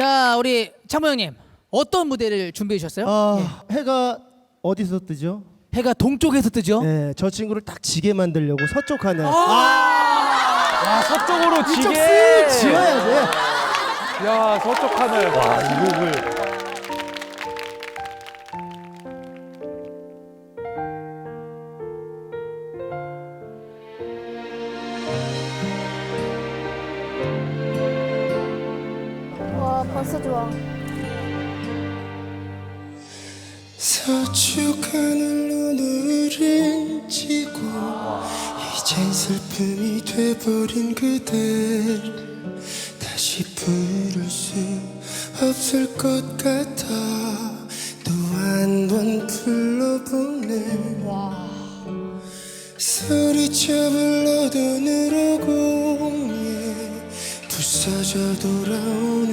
자, 우리 창모 형님 어떤 무대를 준비해 주셨어요? 아, 해가 어디서 뜨죠? 예. 해가 동쪽에서 뜨죠. 네, 저 친구를 딱 지게 만들려고 서쪽 하늘. 아 서쪽으로 이쪽 지게. 쓱 지어야 돼. 야 서쪽 하늘. 와 이 곡을. 벌써 좋아. 서쪽 하늘로 눈을 지고 이젠 슬픔이 돼버린 그댈 다시 부를 수 없을 것 같아 또 한 번 불러보네 소리쳐 불러도 늘어공에 부서져 돌아오는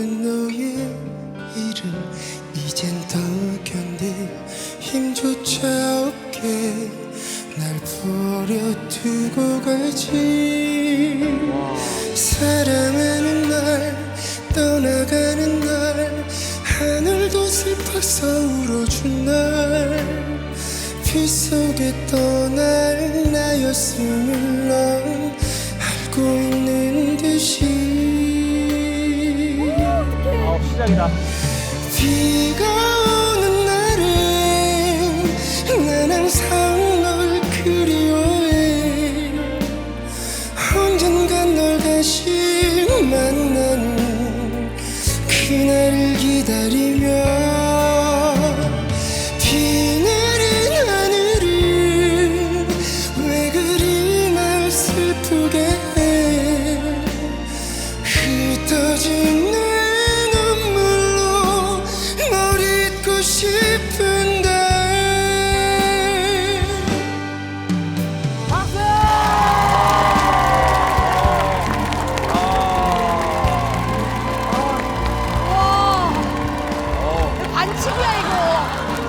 두고 가지. 사랑하는 날 떠나가는 날 하늘도 슬퍼서 울어준 날. 빗속에 떠날 나였음을 넌 알고 있는 듯이. 아 시작이다. 비가 그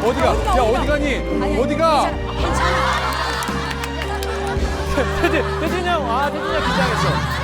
어디가? 어디가, 야 어디가? 어디 가니? 아니, 어디가? 괜찮아. 태진 태진 형. 아 태진 형 긴장했어.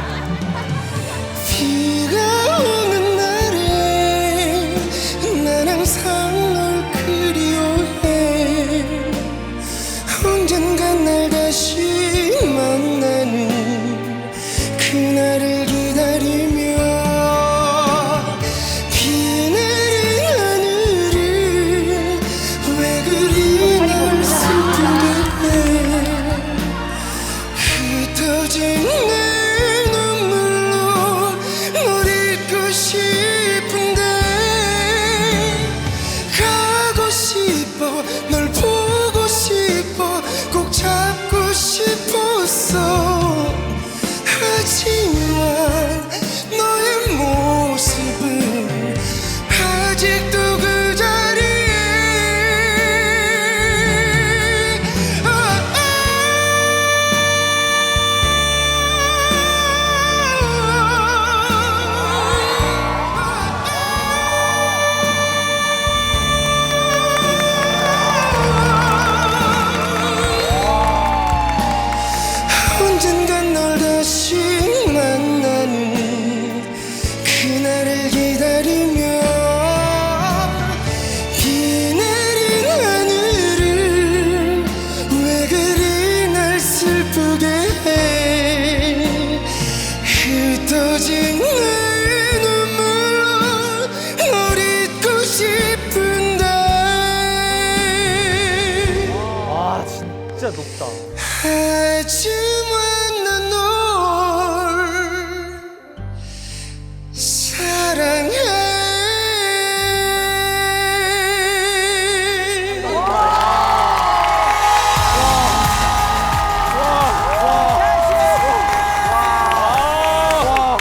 싶었어. 하지만 너의 모습은 아직 높다. 하지만 난널 사랑해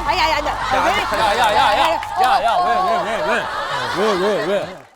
아니 아니 아니. 왜?